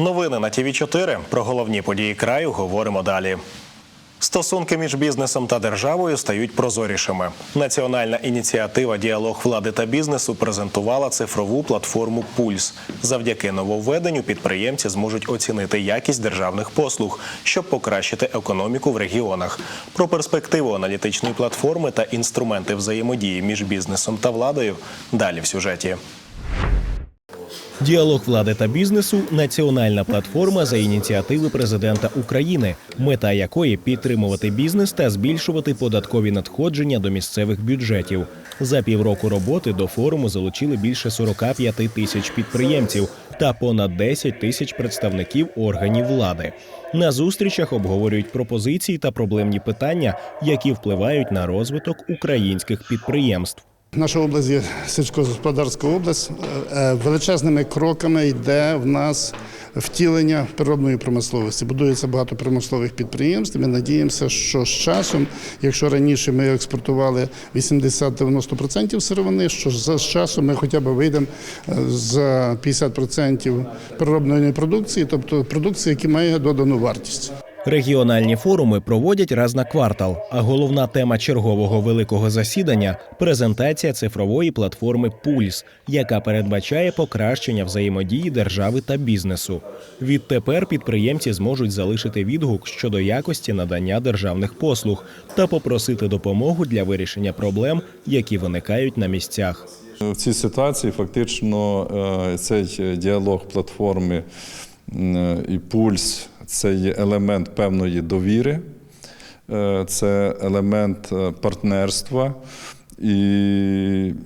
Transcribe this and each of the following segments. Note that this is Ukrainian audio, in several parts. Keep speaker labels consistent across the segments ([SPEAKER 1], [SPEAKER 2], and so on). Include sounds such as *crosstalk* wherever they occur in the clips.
[SPEAKER 1] Новини на ТІВІ 4 Про головні події краю говоримо далі. Стосунки між бізнесом та державою стають прозорішими. Національна ініціатива Діалог влади та бізнесу презентувала цифрову платформу Пульс. Завдяки нововведенню підприємці зможуть оцінити якість державних послуг, щоб покращити економіку в регіонах. Про перспективу аналітичної платформи та інструменти взаємодії між бізнесом та владою далі в сюжеті. Діалог влади та бізнесу національна платформа за ініціативи президента України, мета якої підтримувати бізнес та збільшувати податкові надходження до місцевих бюджетів. За півроку роботи до форуму залучили більше 45 тисяч підприємців та понад 10 тисяч представників органів влади. На зустрічах обговорюють пропозиції та проблемні питання, які впливають на розвиток українських підприємств.
[SPEAKER 2] Наша область є сільськогосподарська область. Е, е, Величезними кроками йде в нас втілення переробної промисловості. Будується багато промислових підприємств. Ми надіємося, що з часом, якщо раніше ми експортували 80-90% сировини, що з часом ми хоча б вийдемо за 50% переробної продукції, тобто продукції, які має додану вартість.
[SPEAKER 1] Регіональні форуми проводять раз на квартал. А головна тема чергового великого засідання презентація цифрової платформи Пульс, яка передбачає покращення взаємодії держави та бізнесу. Відтепер підприємці зможуть залишити відгук щодо якості надання державних послуг та попросити допомогу для вирішення проблем, які виникають на місцях.
[SPEAKER 3] В цій ситуації фактично е, цей діалог платформи і пульс це є елемент певної довіри, е, це елемент е, партнерства, і,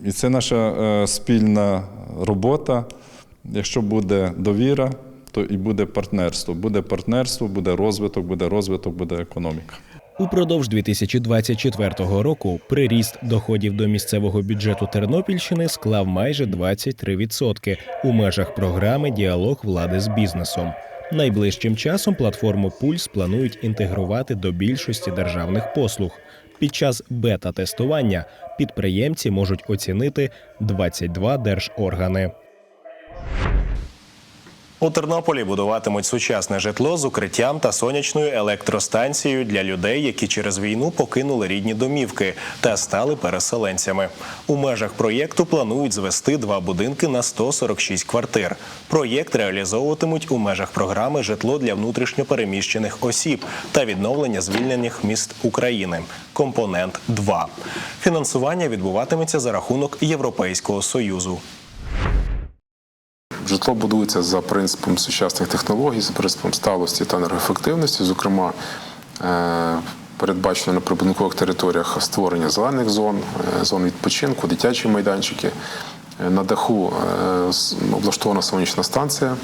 [SPEAKER 3] і це наша е, спільна робота. Якщо буде довіра, то і буде партнерство. Буде партнерство, буде розвиток, буде розвиток, буде економіка.
[SPEAKER 1] Упродовж 2024 року приріст доходів до місцевого бюджету Тернопільщини склав майже 23% у межах програми Діалог влади з бізнесом. Найближчим часом платформу Пульс планують інтегрувати до більшості державних послуг. Під час бета-тестування підприємці можуть оцінити 22 держоргани. У Тернополі будуватимуть сучасне житло з укриттям та сонячною електростанцією для людей, які через війну покинули рідні домівки та стали переселенцями. У межах проєкту планують звести два будинки на 146 квартир. Проєкт реалізовуватимуть у межах програми Житло для внутрішньопереміщених осіб та відновлення звільнених міст України. Компонент 2 Фінансування відбуватиметься за рахунок Європейського союзу.
[SPEAKER 4] Житло будується за принципом сучасних технологій, за принципом сталості та енергоефективності. Зокрема, е, передбачено на прибудинкових територіях створення зелених зон, е, зон відпочинку, дитячі майданчики. Е, На даху облаштована сонячна станція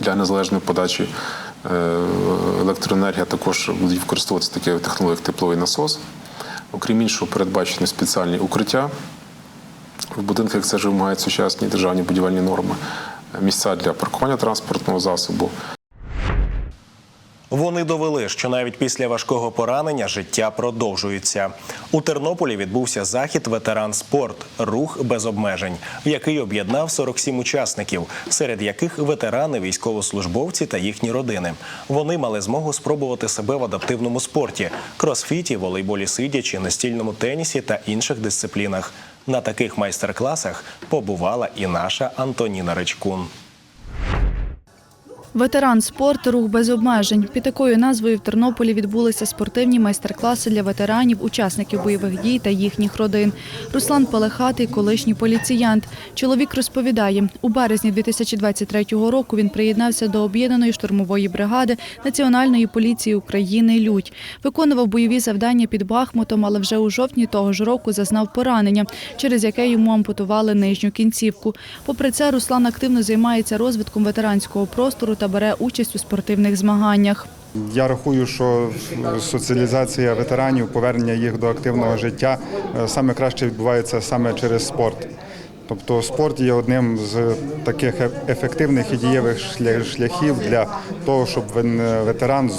[SPEAKER 4] для незалежної подачі е, електроенергія. Також будуть використовуватися такі технології, як тепловий насос. Окрім іншого, передбачені спеціальні укриття в будинках це вже вимагають сучасні державні будівельні норми, місця для паркування транспортного засобу.
[SPEAKER 1] Вони довели, що навіть після важкого поранення життя продовжується. У Тернополі відбувся захід Ветеран спорт рух без обмежень, який об'єднав 47 учасників, серед яких ветерани, військовослужбовці та їхні родини. Вони мали змогу спробувати себе в адаптивному спорті, кросфіті, волейболі сидячи, настільному тенісі та інших дисциплінах. На таких майстер-класах побувала і наша Антоніна Речкун.
[SPEAKER 5] Ветеран спорт рух без обмежень. Під такою назвою в Тернополі відбулися спортивні майстер-класи для ветеранів, учасників бойових дій та їхніх родин. Руслан Пелехатий, колишній поліціянт. Чоловік розповідає, у березні 2023 року він приєднався до об'єднаної штурмової бригади Національної поліції України Людь. Виконував бойові завдання під Бахмутом, але вже у жовтні того ж року зазнав поранення, через яке йому ампутували нижню кінцівку. Попри це, Руслан активно займається розвитком ветеранського простору та бере участь у спортивних змаганнях.
[SPEAKER 6] Я рахую, що соціалізація ветеранів, повернення їх до активного життя е, саме краще відбувається саме через спорт. Тобто спорт є одним з таких ефективних і дієвих шляхів для того, щоб ветеран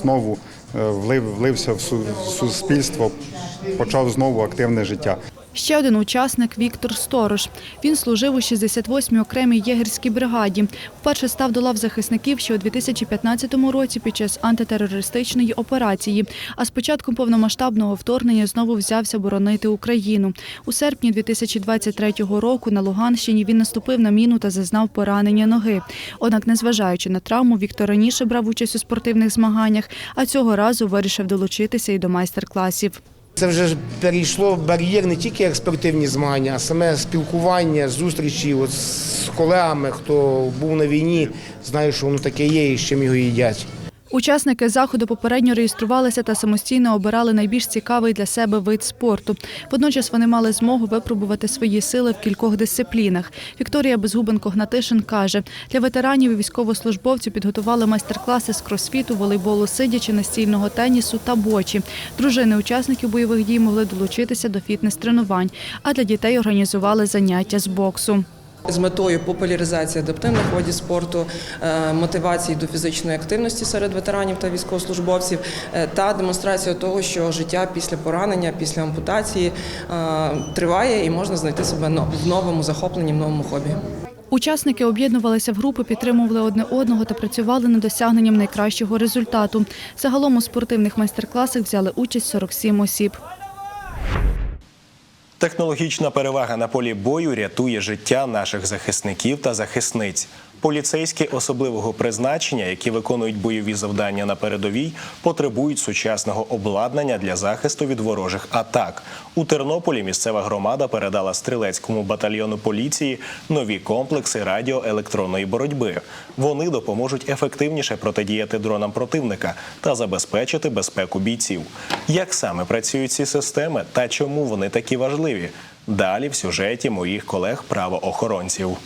[SPEAKER 6] знову, е, влив, влився в суспільство, почав знову активне життя.
[SPEAKER 5] Ще один учасник Віктор Сторож. Він служив у 68-й окремій єгерській бригаді. Вперше став до лав захисників ще у 2015 році під час антитерористичної операції. А з початком повномасштабного вторгнення знову взявся боронити Україну. У серпні 2023 року на Луганщині він наступив на міну та зазнав поранення ноги. Однак, незважаючи на травму, Віктор раніше брав участь у спортивних змаганнях, а цього разу вирішив долучитися і до майстер-класів.
[SPEAKER 7] Це вже перейшло в бар'єр не тільки як спортивні змагання, а саме спілкування, зустрічі от з колегами, хто був на війні, знає, що воно таке є і з чим його їдять.
[SPEAKER 5] Учасники заходу попередньо реєструвалися та самостійно обирали найбільш цікавий для себе вид спорту. Водночас вони мали змогу випробувати свої сили в кількох дисциплінах. Вікторія Безгубенко-Гнатишин каже, для ветеранів і військовослужбовців підготували майстер-класи з кросфіту, волейболу, сидячи, настільного тенісу та бочі. Дружини учасників бойових дій могли долучитися до фітнес-тренувань, а для дітей організували заняття з боксу.
[SPEAKER 8] З метою популяризації адаптивних видів спорту, е, мотивації до фізичної активності серед ветеранів та військовослужбовців е, та демонстрація того, що життя після поранення, після ампутації е, триває і можна знайти себе в новому захопленні, в новому хобі.
[SPEAKER 5] Учасники об'єднувалися в групи, підтримували одне одного та працювали над досягненням найкращого результату. Загалом у спортивних майстер-класах взяли участь 47 осіб.
[SPEAKER 1] Технологічна перевага на полі бою рятує життя наших захисників та захисниць. Поліцейські особливого призначення, які виконують бойові завдання на передовій, потребують сучасного обладнання для захисту від ворожих атак. У Тернополі місцева громада передала стрілецькому батальйону поліції нові комплекси радіоелектронної боротьби. Вони допоможуть ефективніше протидіяти дронам противника та забезпечити безпеку бійців. Як саме працюють ці системи та чому вони такі важливі? Далі в сюжеті моїх колег-правоохоронців.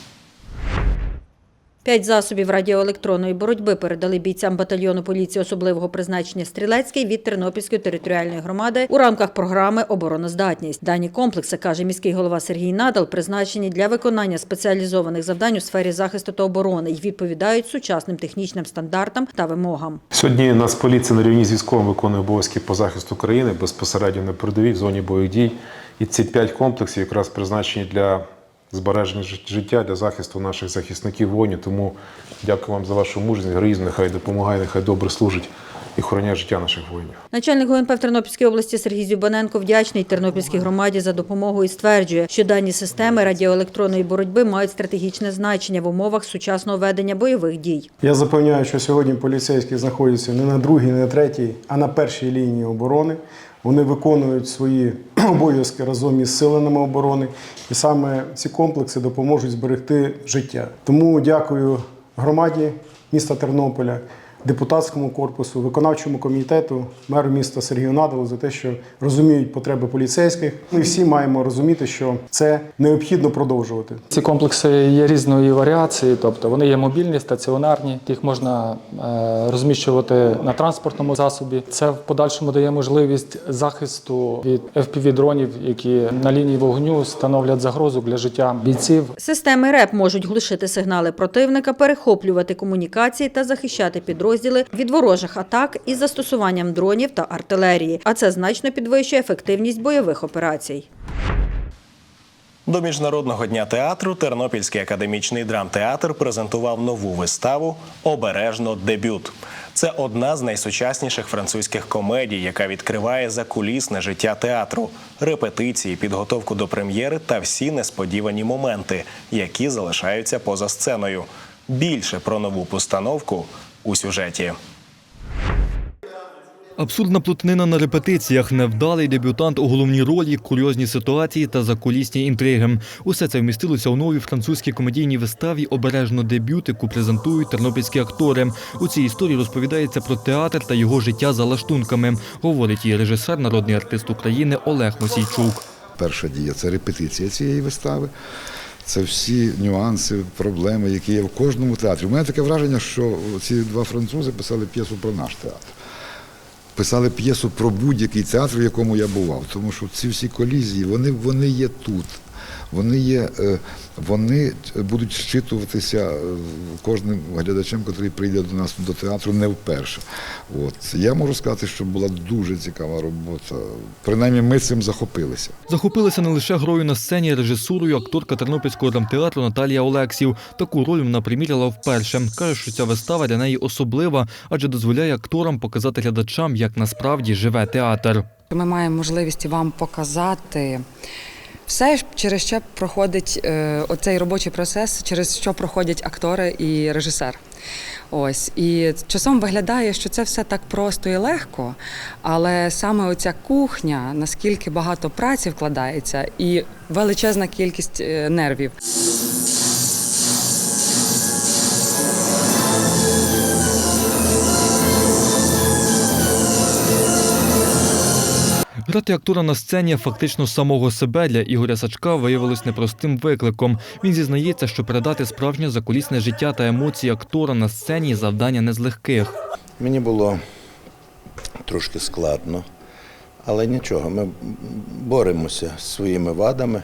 [SPEAKER 9] П'ять засобів радіоелектронної боротьби передали бійцям батальйону поліції особливого призначення Стрілецький від Тернопільської територіальної громади у рамках програми Обороноздатність. Дані комплекси, каже міський голова Сергій Надал, призначені для виконання спеціалізованих завдань у сфері захисту та оборони і відповідають сучасним технічним стандартам та вимогам.
[SPEAKER 10] Сьогодні Нацполіція на рівні з військовим виконує обов'язки по захисту країни безпосередньо на передовій в зоні бойових дій. І ці п'ять комплексів якраз призначені для збереження жит- життя, для захисту наших захисників воїнів. Тому дякую вам за вашу мужність, героїзм. Нехай допомагає, нехай добре служить і охороняє життя наших воїнів.
[SPEAKER 9] Начальник ГУНП в Тернопільській області Сергій Зюбаненко вдячний Тернопільській громаді за допомогу і стверджує, що дані системи радіоелектронної боротьби мають стратегічне значення в умовах сучасного ведення бойових дій.
[SPEAKER 11] Я запевняю, що сьогодні поліцейські знаходяться не на другій, не на третій, а на першій лінії оборони. Вони виконують свої *clears throat* обов'язки разом із силами оборони, і саме ці комплекси допоможуть зберегти життя. Тому дякую громаді міста Тернополя, депутатському корпусу, виконавчому комітету, меру міста Сергію Надалу за те, що розуміють потреби поліцейських. Ми всі маємо розуміти, що це необхідно продовжувати.
[SPEAKER 12] Ці комплекси є різної варіації, тобто вони є мобільні, стаціонарні, їх можна е, розміщувати на транспортному засобі. Це в подальшому дає можливість захисту від FPV-дронів, які на лінії вогню становлять загрозу для життя бійців.
[SPEAKER 9] Системи РЕП можуть глушити сигнали противника, перехоплювати комунікації та захищати підрозділи від ворожих атак із застосуванням дронів та артилерії. А це значно підвищує ефективність бойових операцій.
[SPEAKER 1] До міжнародного дня театру Тернопільський академічний драмтеатр презентував нову виставу Обережно дебют. Це одна з найсучасніших французьких комедій, яка відкриває закулісне життя театру, репетиції, підготовку до прем'єри та всі несподівані моменти, які залишаються поза сценою. Більше про нову постановку у сюжеті.
[SPEAKER 13] Абсурдна плутнина на репетиціях, невдалий дебютант у головній ролі, курйозні ситуації та закулісні інтриги. Усе це вмістилося у новій французькій комедійній виставі Обережно дебют, яку презентують тернопільські актори. У цій історії розповідається про театр та його життя за лаштунками, говорить її режисер, народний артист України Олег Мосійчук.
[SPEAKER 14] Перша дія це репетиція цієї вистави. Це всі нюанси, проблеми, які є в кожному театрі. У мене таке враження, що ці два французи писали п'єсу про наш театр. Писали п'єсу про будь-який театр, в якому я бував. Тому що ці всі колізії, вони, вони є тут. Вони є, е, вони будуть щитуватися е, кожним глядачем, який прийде до нас до театру не вперше. От я можу сказати, що була дуже цікава робота. Принаймні, ми цим захопилися.
[SPEAKER 13] Захопилася не лише грою на сцені, режисурою акторка Тернопільського драмтеатру Наталія Олексів. Таку роль вона приміряла вперше. Каже, що ця вистава для неї особлива, адже дозволяє акторам показати глядачам, як насправді живе театр.
[SPEAKER 15] Ми маємо можливість вам показати все, через що проходить е, оцей робочий процес, через що проходять актори і режисер. Ось і часом виглядає, що це все так просто і легко, але саме оця кухня, наскільки багато праці вкладається, і величезна кількість е, нервів.
[SPEAKER 13] Грати актора на сцені фактично самого себе для Ігоря Сачка виявилось непростим викликом. Він зізнається, що передати справжнє закулісне життя та емоції актора на сцені завдання не з легких.
[SPEAKER 16] Мені було трошки складно, але нічого, ми боремося з своїми вадами.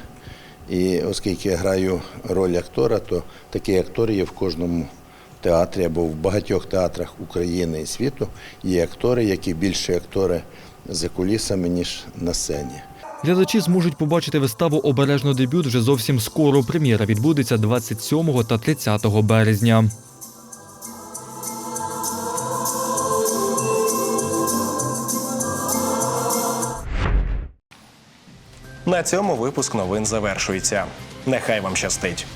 [SPEAKER 16] І оскільки я граю роль актора, то такий актор є в кожному театрі або в багатьох театрах України і світу. Є актори, які більше актори за кулісами, ніж на сцені.
[SPEAKER 13] Глядачі зможуть побачити виставу Обережно дебют вже зовсім скоро. Прем'єра відбудеться 27 та 30 березня.
[SPEAKER 1] На цьому випуск новин завершується. Нехай вам щастить.